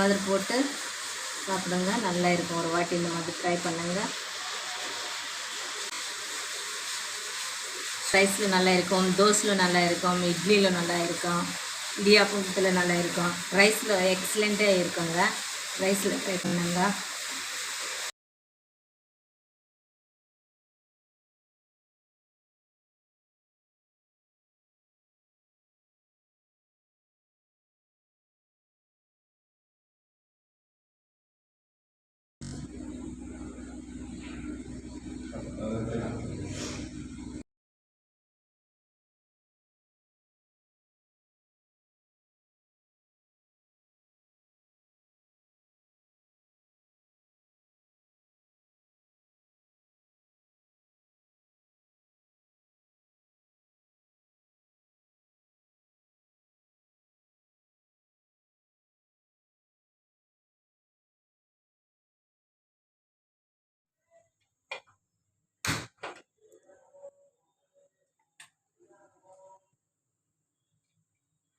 மாதிரி போட்டு சாப்பிடுங்க. நல்லா இருக்கும். ஒரு வாட்டி இந்த மாதிரி ட்ரை பண்ணுங்க. ரைஸில் நல்லா இருக்கும். தோசையில் நல்லா இருக்கும். இட்லியில் நல்லா இருக்கும். இடியாப்பத்தில் நல்லா இருக்கும். ரைஸில் எக்ஸலண்ட்டாக இருக்குங்க. ரைஸில் ட்ரை பண்ணுங்க.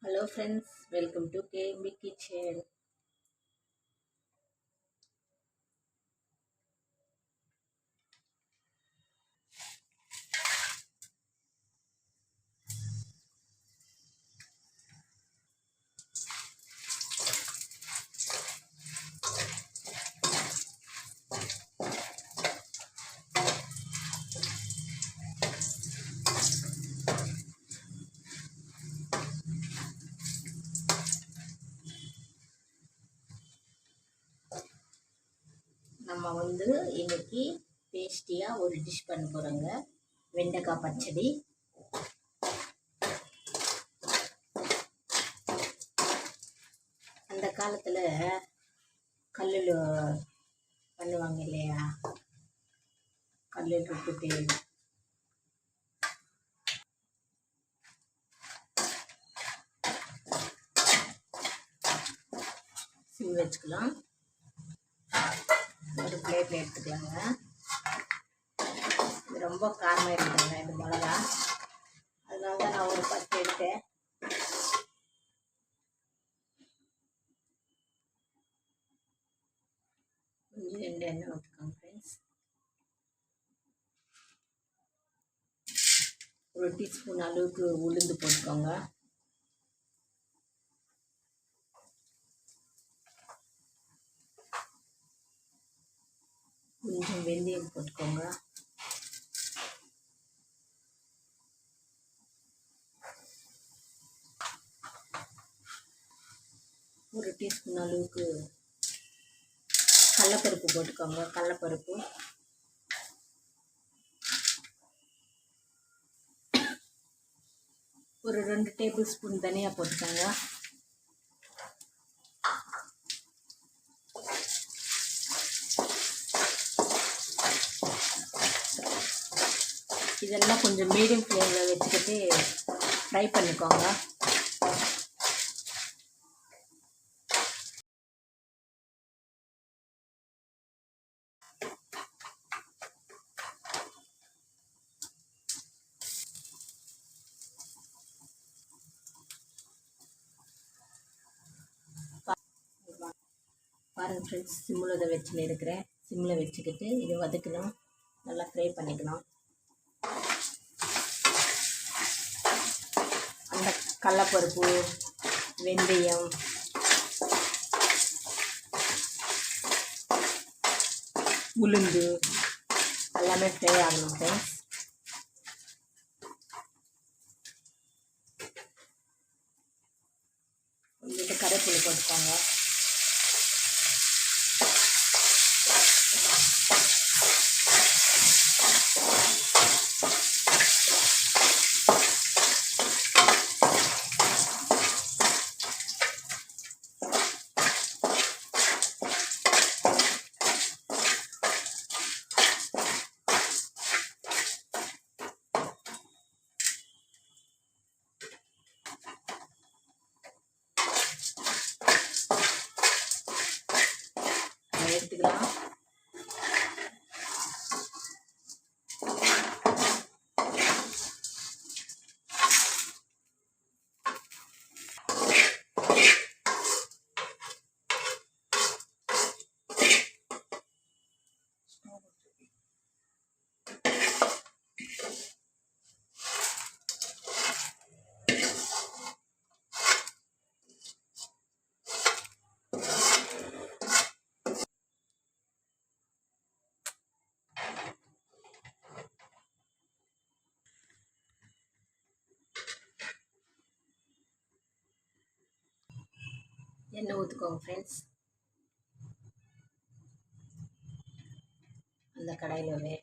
hello friends welcome to KMP kitchen நம்ம வந்து இன்னைக்கு டேஸ்டியாக ஒரு டிஷ் பண்ண போகிறோங்க வெண்டைக்காய் பச்சடி. அந்த காலத்தில் கல்லில் பண்ணுவாங்க இல்லையா? கல்லில் விட்டுட்டு சிம் வச்சுக்கலாம். ஒரு பிளேட்டில் எடுத்துக்கலாங்க. இது ரொம்ப காரமாக இருக்குதுங்க இந்த மிளகா. அதனால தான் நான் ஒரு பத்து எடுத்தேன். கொஞ்சம் ரெண்டு எண்ணெய் ஊற்றுக்கோங்க ஃப்ரெண்ட்ஸ் ஒரு டீஸ்பூன் அளவுக்கு உளுந்து போட்டுக்கோங்க. கொஞ்சம் வெந்தயம் போட்டுக்கோங்க. ஒரு டீஸ்பூன் அளவுக்கு கடலப்பருப்பு போட்டுக்கோங்க கடலப்பருப்பு. ஒரு ரெண்டு டேபிள் ஸ்பூன் தனியாக போட்டுக்கோங்க இதெல்லாம் கொஞ்சம் மீடியம் ஃப்ளேமில் வச்சுக்கிட்டு ஃப்ரை பண்ணிக்கோங்க. பாருங்கள் ஃப்ரெண்ட்ஸ் சிம்மில் இதை வச்சுன்னு இருக்கிறேன் சிம்மில் வச்சுக்கிட்டு இதை வதக்கணும். நல்லா ஃப்ரை பண்ணிக்கணும். கடலப்பருப்பு வெந்தயம். உளுந்து. எல்லாமே ஃப்ரை ஆகணும் ஃப்ரெண்ட்ஸ் கொஞ்சம் கரைப்புளி போட்டுக்கோங்க. எடுத்துக்கலாம். எண்ணெய் ஊற்றுக்கோங்க ஃப்ரெண்ட்ஸ் அந்த கடாயிலவே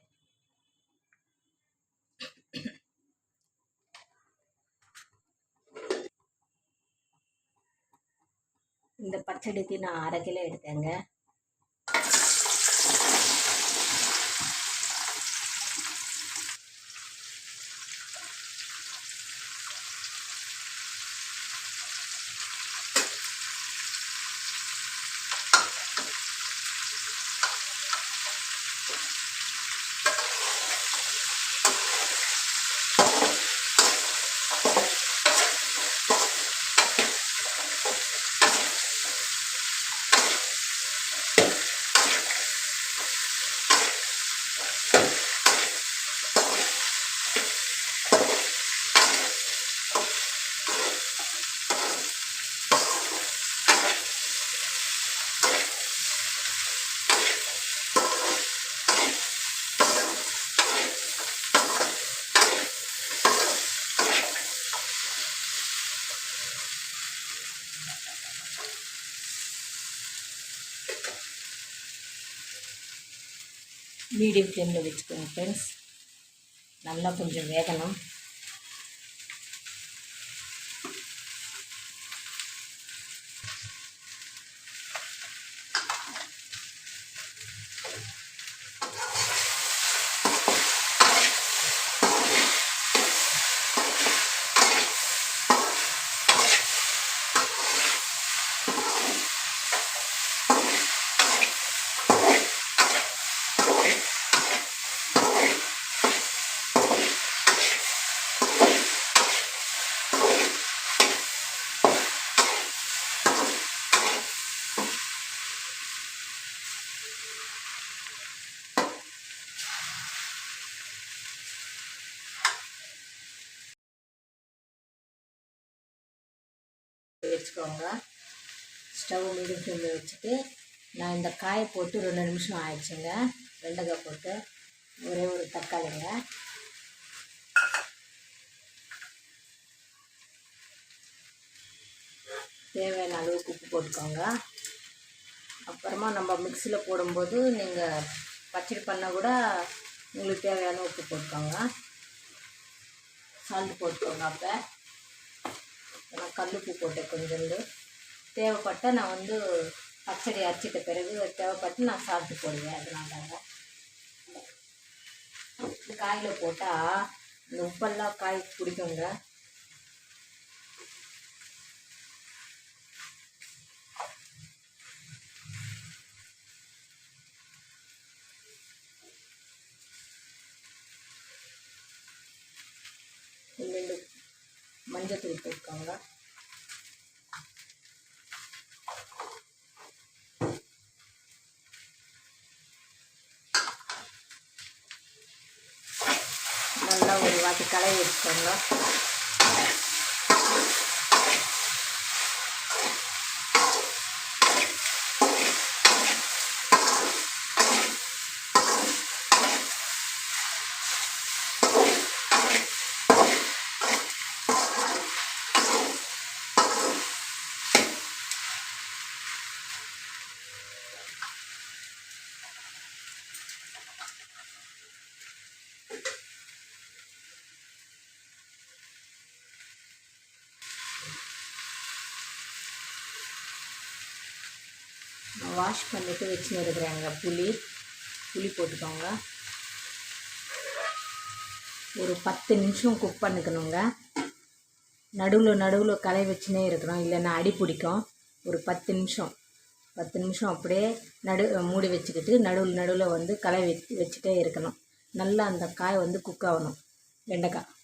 இந்த பச்சடிக்கு நான் அரை கிலோ எடுத்தேங்க. மீடியம் ஃப்ளேமில் வச்சுக்கோங்க ஃப்ரெண்ட்ஸ் நல்லா கொஞ்சம் வேகணும். வச்சுக்கோங்க. ஸ்டவ் மீடியம் ஃப்ளேமில் வச்சுட்டு நான் இந்த காயை போட்டு ரெண்டு நிமிஷம் ஆயிடுச்சுங்க. வெண்டைக்காய் போட்டு ஒரே ஒரு தக்காளிங்க. தேவையான அளவுக்கு உப்பு போட்டுக்கோங்க. அப்புறமா நம்ம மிக்சியில் போடும்போது நீங்கள் பச்சடி பண்ணால் கூட உங்களுக்கு தேவையான உப்பு போட்டுக்கோங்க. சால்ட் போட்டுக்கோங்க அப்போ. நான் கல்லுப்பு போட்டேன் கொஞ்சோண்டு. தேவைப்பட்டால் நான் வந்து பச்சடி அரைச்சிட்ட பிறகு தேவைப்பட்டு நான் சாப்பிட்டு போடுவேன் அதனால காயில் போட்டால் இந்த உப்பெல்லாம் காய் பிடிக்குங்க கொஞ்சோண்டு மஞ்சத்தூள் போட்டுக்கோங்க. நல்லா ஒரு வாட்டி கலவி வச்சுக்கோங்க வாஷ் பண்ணிவிட்டு வச்சுன்னு இருக்கிறேங்க. புளி புளி போட்டுக்கோங்க. ஒரு பத்து நிமிஷம் குக் பண்ணிக்கணுங்க. நடுவில் நடுவில் களை வச்சுனே இருக்கணும். இல்லைன்னா அடி பிடிக்கும். ஒரு பத்து நிமிஷம். பத்து நிமிஷம் அப்படியே நடு மூடி வச்சுக்கிட்டு நடுவில் நடுவில் வந்து களை வச்சு வச்சுட்டே இருக்கணும். நல்லா அந்த காய் வந்து குக் ஆகணும். வெண்டைக்காய்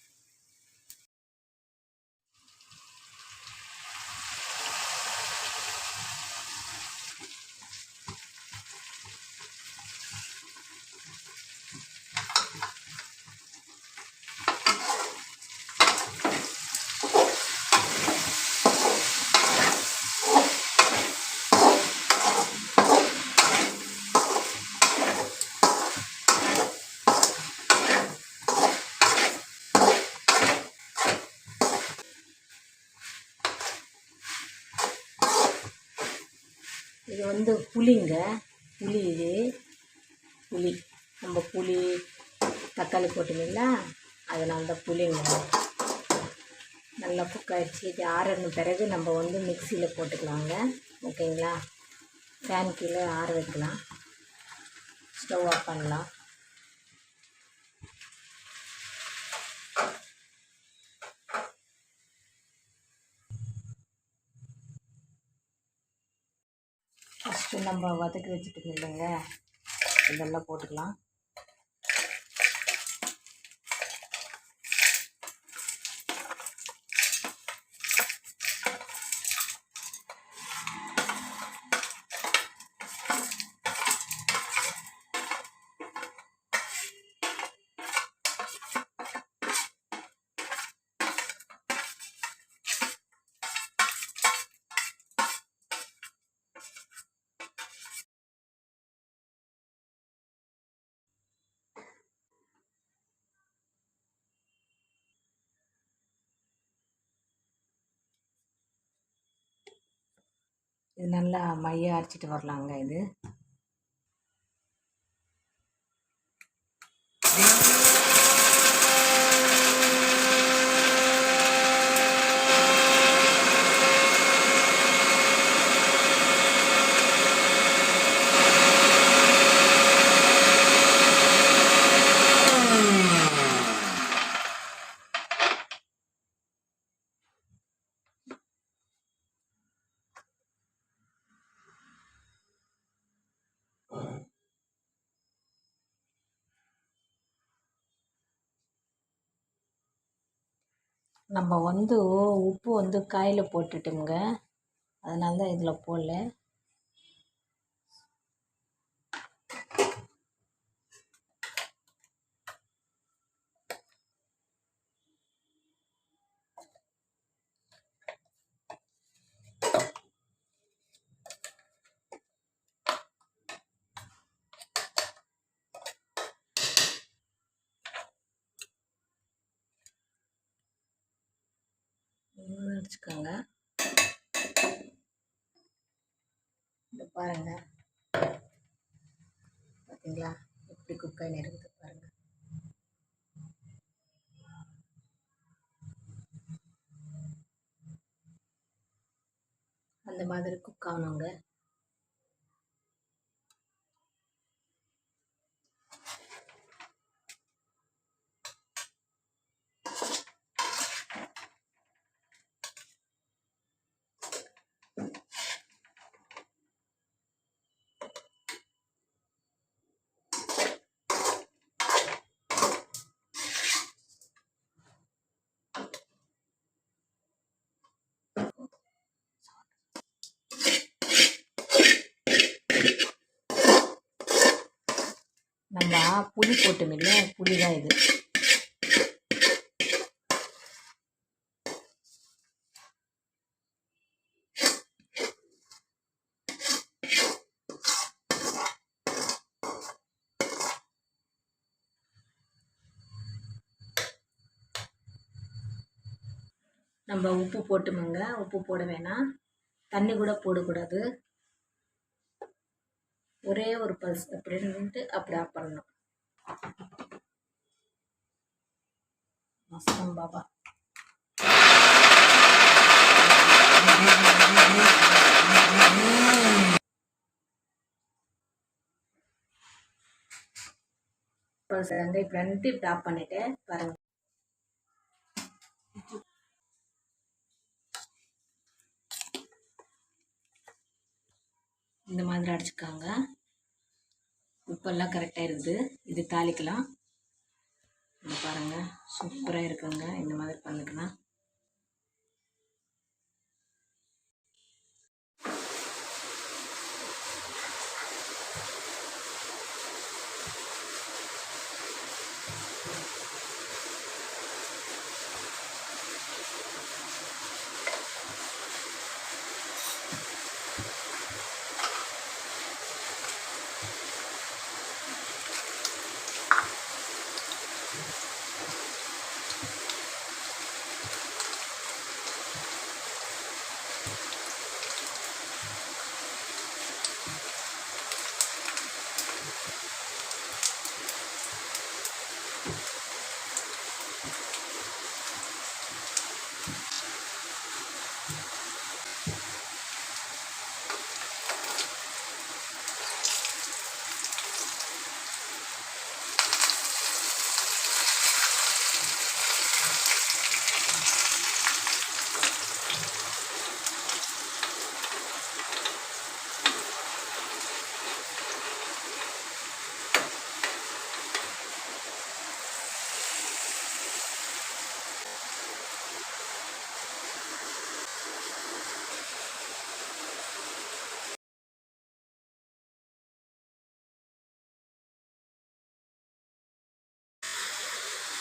இது வந்து புளிங்க புளி. இது புளி. நம்ம புளி தக்காளி போட்டுங்களா அதனால தான் புளிங்க. நல்லா குக் ஆகிடுச்சு இது ஆறின பிறகு நம்ம வந்து மிக்சியில் போட்டுக்கலாங்க. ஓகேங்களா? ஃபேன் கீழே ஆற வைக்கலாம். ஸ்டவ் ஆஃப் பண்ணலாம். நம்ம வதக்கி வச்சுட்டு இல்லைங்க இதெல்லாம் போட்டுக்கலாம். இது நல்லா மைய அரைச்சிட்டு வரலாங்க இது. நம்ம வந்து உப்பு வந்து காயில் போட்டுட்டோங்க அதனால தான் இதில் போடல. வச்சுக்கோங்க. இந்த பாருங்க. பார்த்தீங்களா எப்படி குக்காய் நெருங்குது பாருங்க. அந்த மாதிரி குக் ஆகணுங்க. நம்ம புளி போட்டோமில்ல? புளி தான் இது. நம்ம உப்பு போட்டுமோங்க. உப்பு போட வேணாம். தண்ணி கூட போடக்கூடாது. ஒரே ஒரு பல்ஸ் அப்படின்ட்டு அப்படி ஆஃப் பண்ணணும். மஸ்தம் பாபா வந்து பண்ணிட்டு பாருங்க. இந்த மாதிரி அடிச்சுக்காங்க. உப்பெல்லாம் கரெக்டாக இருக்குது இது தாளிக்கலாம். இந்த பாருங்கள் சூப்பராக இருக்குங்க. இந்த மாதிரி பண்ணிக்கலாம்.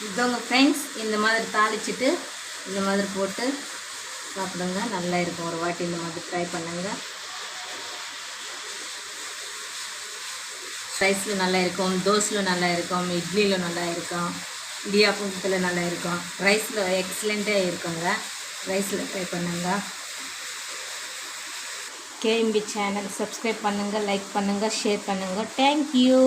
இதுவங்க ஃப்ரெண்ட்ஸ் இந்த மாதிரி தாளிச்சிட்டு இந்த மாதிரி போட்டு சாப்பிடுங்க. நல்லா இருக்கும். ஒரு வாட்டி இந்த மாதிரி ட்ரை பண்ணுங்க. ரைஸில் நல்லா இருக்கும். தோசையில் நல்லா இருக்கும். இட்லியில் நல்லா இருக்கும். இடியாப்பத்தில் நல்லா இருக்கும். ரைஸில் எக்ஸலண்ட்டாக இருக்குங்க. ரைஸில் ட்ரை பண்ணுங்க. கேஎம்பி சேனல் சப்ஸ்கிரைப் பண்ணுங்கள் லைக் பண்ணுங்கள் ஷேர் பண்ணுங்கள் தேங்க்யூ